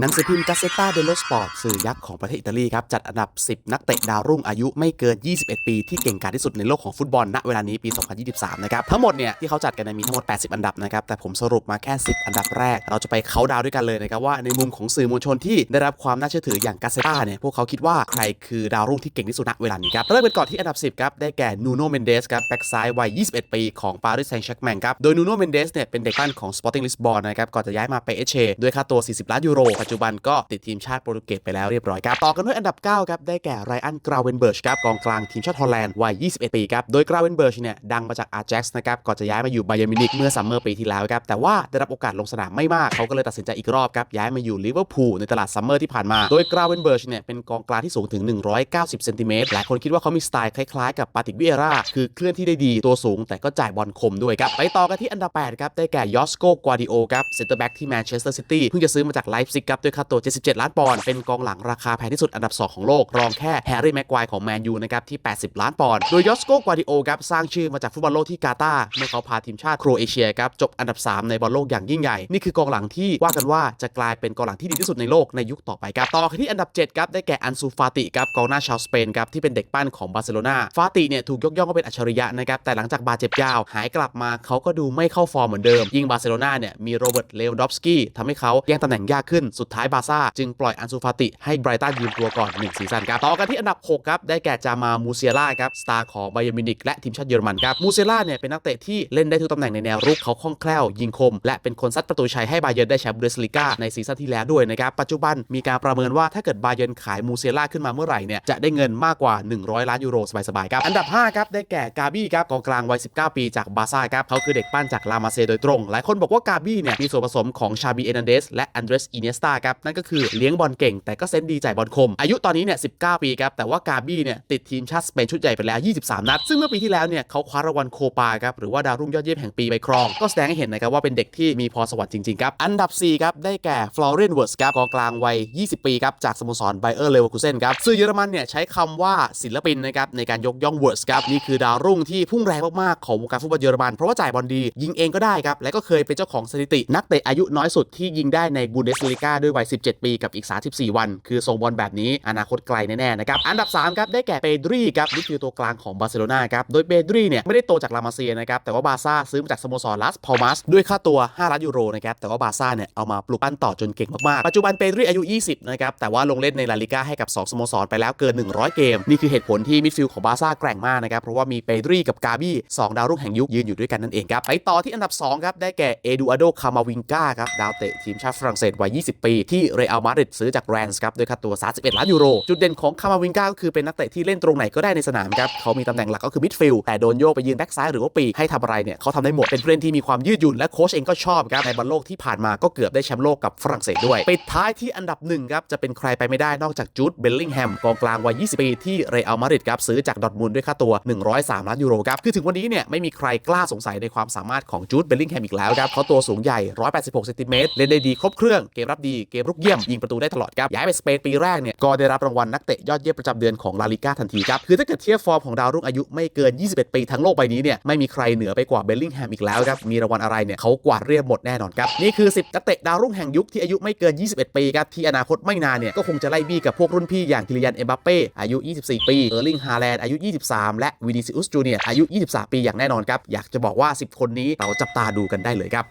หนังสือพิมพ์กาเซต t าเดโลสปอร์ตสื่อยักษ์ของประเทศอิตาลีครับ จัดอันดับ 10 นักเตะดาวรุ่งอายุไม่เกิน 21 ปีที่เก่งกาจที่สุดในโลกของฟุตบอลณเวลานี้ปี 2023 นะครับ ทั้งหมดเนี่ย ที่เขาจัดกันมีทั้งหมด 80 อันดับนะครับ แต่ผมสรุปมาแค่ 10 อันดับแรก เราจะไปเขาดาวด้วยกันเลยนะครับ ว่าในมุมของสื่อมวลชนที่ได้รับความน่าเชื่อถืออย่างกาเซต t าเนี่ยพวกเขาคิดว่าใครคือดาวรุ่งที่เก่งที่สุดณเวลานี้ครับเริ่มกันก่อนที่อันดับ 10ครับได้แก่นูโนเมนเดสครับแบ็กซ้ายวัย 21 ปีของปารีสแซงต์แชร์กแมงครับโดยนูโนเมนเดสเนี่ยเป็นเด็กปั้นของ Sporting Lisbon นะครับก่อนจะย้ายมาไปเอเชด้วยค่าตัว 40 ล้านยูโรปัจจุบันก็ติดทีมชาติโปรตุเกสไปแล้วเรียบร้อยครับ ต่อกันด้วยอันดับ 9 ครับ ได้แก่ไรอันกราเวนเบิร์ชครับกองกลางทีมชาติฮอลแลนด์วัย 21 ปีครับ โดยกราเวนเบิร์ชเนี่ยดังมาจากอาร์แจ็กซ์นะครับ ก่อนจะย้ายมาอยู่ไบเยร์มินิกเมื่อซัมเมอร์ปีที่แล้วครับ แต่ว่าได้รับโอกาสลงสนามไม่มาก เขาก็เลยตัดสินใจอีกรอบครับ ย้ายมาอยู่ลิเวอร์พูลในตลาดซัมเมอร์ที่ผ่านมา โดยกราเวนเบิร์ชเนี่ยเป็นกองกลางที่สูงถึง 190 เซนติเมตร หลายคนคิดว่าเขามีสไตล์คล้ายๆ กับปาติกวิเอราคือเคลื่อนที่ได้ดีตัวสูง แต่ก็จ่ายบอลคมด้วยครับไปต่อกันที่อันดับ8ครับได้แก่ยอสโกกวาดิโอครับเซนเตอร์แบ็กที่แมนเชสเตอร์ซิตี้เพิ่งจะซื้อมาจากไลฟ์ซิกครับด้วยค่าตัว 77 ล้านปอนด์เป็นกองหลังราคาแพงที่สุดอันดับ 2 ของโลก รองแค่แฮร์รี่แม็กควายของแมนยูนะครับที่ 80 ล้านปอนด์โดยยอสโกกวาดิโอครับสร้างชื่อมาจากฟุตบอลโลกที่กาตาร์เมื่อเขาพาทีมชาติโครเอเชียครับจบอันดับ 3 ในบอลโลกอย่างยิ่งใหญ่นี่คือกองหลังที่ว่ากันว่าจะกลายเป็นกองหลังที่ดีที่สุดในโลกในยุคต่อไปครับต่อกันที่อันดับ7ครับได้แก่อันซูฟาติครับกองหน้าชาวสเปนครับที่เป็นเด็กปั้นของบาร์เซโลนาฟาติเนี่ยถูกยกย่องว่าเป็นอัจฉริยะนะครับแต่หลังจากบาดเจ็บยาวหายกลับมาเขาก็ดูไม่เข้าฟอร์มเหมือนเดิมยิ่งบาร์เซโลนาเนี่ยมีโรเบิร์ตเลวดอฟสกี้ทำให้เขาแย่งตำแหน่งยากขึ้นสุดท้ายบาร์ซ่าจึงปล่อยอันซูฟาติให้ไบรตันยืมตัวก่อน1ซีซั่นครับต่อกันที่อันดับ 6 ครับ ได้แก่จามามูเซียล่าครับสตาร์ของไบเยร์มินิกและทีมชาติเยอรมันครับมูเซียล่าเนี่ยเป็นนักเตะที่เล่นได้ทุกตำแหน่งในแนวรุกเขาคล่องแคล่วยิงคม และเป็นคนซัดประตูชัยให้บาเยิร์นได้แชมป์บูเดสลิก้าในซีซั่นที่แล้วด้วยนะครับปัจจุบันมีการประเมินว่าถ้าเกิดบาเยิร์นขายมูเซียล่าขึ้นมาเมื่อไหร่เนี่ยจะได้เงินมากกว่า 100 ล้านยูโรสบายๆครับอันดับ5ครับได้แก่กาบี้ครับกองกลางวัย 19 ปีจากบาซ่าครับเขาคือเด็กปั้นจากลามาเซโดยตรง หลายคนบอกว่ากาบี้เนี่ยมีส่วนผสมของชาบีเอนันเดสและอันเดรสอินเนสตาครับนั่นก็คือเลี้ยงบอลเก่ง แต่ก็เซนดีจ่ายบอลคม อายุตอนนี้เนี่ย19 ปีครับแต่ว่ากาบี้เนี่ยติดทีมชาติสเปนชุดใหญ่ไปแล้ว 23 นัด ซึ่งเมื่อปีที่แล้วเนี่ยเขาคว้ารางวัลโคปาครับหรือว่าดาวรุ่งยอดเยี่ยมแห่งปีไปครอง ก็แสดงให้เห็นนะครับว่าเป็นเด็กที่มีพรสวรรค์จริงๆครับอันดับ4ครับได้แก่ฟลอเรนเวิร์สครับกองกลางวัย 20 ปีครับจากสโมสรไบเออร์เลเวอร์คูเซนครับสื่อเยอรมันเนี่ยใช้คำว่าศิลปินนะครับในการยกย่องเวิร์สครับนี่คือดาวรุ่งที่พุ่งแรงมากๆของวงการฟุตบอลเยอรมันเพราะว่าจ่ายบอลดียิงเองก็ได้ครับและก็เคยเป็นเจ้าของสถิตินักเตะอายุน้อยสุดที่ยิงได้ในบูเดสลิก้าด้วยวัย 17 ปีกับอีก 34 วัน คือส่งบอลแบบนี้อนาคตไกลแน่ๆนะครับอันดับ 3 ครับ ได้แก่เปดรีครับนี่คือตัวกลางของบาร์เซโลนาครับโดยเปดรีเนี่ยไม่ได้โตจากลามาเซียนะครับแต่ว่าบาซ่าซื้อมาจากสโมสรลาสพอมัสด้วยค่าตัว 5 ล้านยูโรนะครับแต่ว่าบาซ่าเนี่ยเอามาปลูกปั้นต่อจนเก่งมากๆปัจจุบันเปดรีอายุ 20 นะครับแต่ว่าลงเล่นในลาลิก้าให้กับ 2 สโมสรไปแล้วเกิน 100 เกม นี่คือเหตุผลที่มิดฟิลด์ของบาซ่าแกร่งมากนะครับเพราะว่ามีเปดรีกับกาบี้สองดาวรุ่งแห่งยุคยืนอยู่ด้วยกันนั่นเองครับไปต่อที่อันดับ2ครับได้แก่เอดูอาโดคามาวิงกาครับดาวเตะทีมชาติฝรั่งเศสวัย20ปี ที่เรอัลมาดริดซื้อจากแรนส์ครับด้วยค่าตัว 31 ล้านยูโร จุดเด่นของคามาวิงกาก็คือเป็นนักเตะที่เล่นตรงไหนก็ได้ในสนามครับเขามีตำแหน่งหลักก็คือมิดฟิลด์แต่โดนโยกไปยืนแบ็กซ้ายหรือว่าปีให้ทำอะไรเนี่ยเขาทำได้หมดเป็นผู้เล่นที่มีความยืดหยุ่นและโค้ชเองก็ชอบครับในบอลโลกที่ผ่านมาก็เกือบได้แชมป์โลกกับฝรั่งเศสด้วยปิดท้ายที่อันดับหนึ่งครับจะเป็นใครไปไม่ได้นอกจากจูดเบลลิงแฮมกองกลางวัย 20 ปีที่เรอัลมาดริดครับซื้อจากดอทมุนด์ด้วยค่าตัว 103 ล้านยูโรครับคือถึงวันนี้เนี่ยไม่มีใครกล้าสงสัยในความสามารถของจูดเบลลิงแฮมอีกแล้วครับเขาตัวสูงใหญ่ 186 เซนติเมตรเล่นได้ดีครบเครื่องเกมรับดีเกมรุกเยี่ยมยิงประตูได้ตลอดครับย้ายไปสเปนปีแรกเนี่ยก็ได้รับรางวัลนักเตะยอดเยี่ยมประจำเดือนของลาลิก้าทันทีครับคือถ้าเกิดเทียบฟอร์มของดาวรุ่งอายุไม่เกิน 21 ปีทั้งโลกใบนี้เนี่ยไม่มีใครเหนือไปกว่าเบลลิงแฮมอีกแล้วครับมีรางวัลอะไรเนี่ยเขากวาดเรียบหมดแน่นอนครับนี่คือ 10 นักเตะดาวรุ่งแห่งยุคที่อายุไม่เกิน 21 ปีครับที่อนาคตไม่นานเนี่ยก็คงจะไล่บี้กับพวกรุ่นพี่อย่างคิริยันเอ็มบัปเป้อายุ 24 ปีเออร์ลิงฮาแลนด์อายุ 23 และวินิซิอุสจูเนียร์อายุ 23 ปีอย่างแน่นอนครับอยากจะบอกว่า 10 คนนี้เราจับตาดูกันได้เลยครับ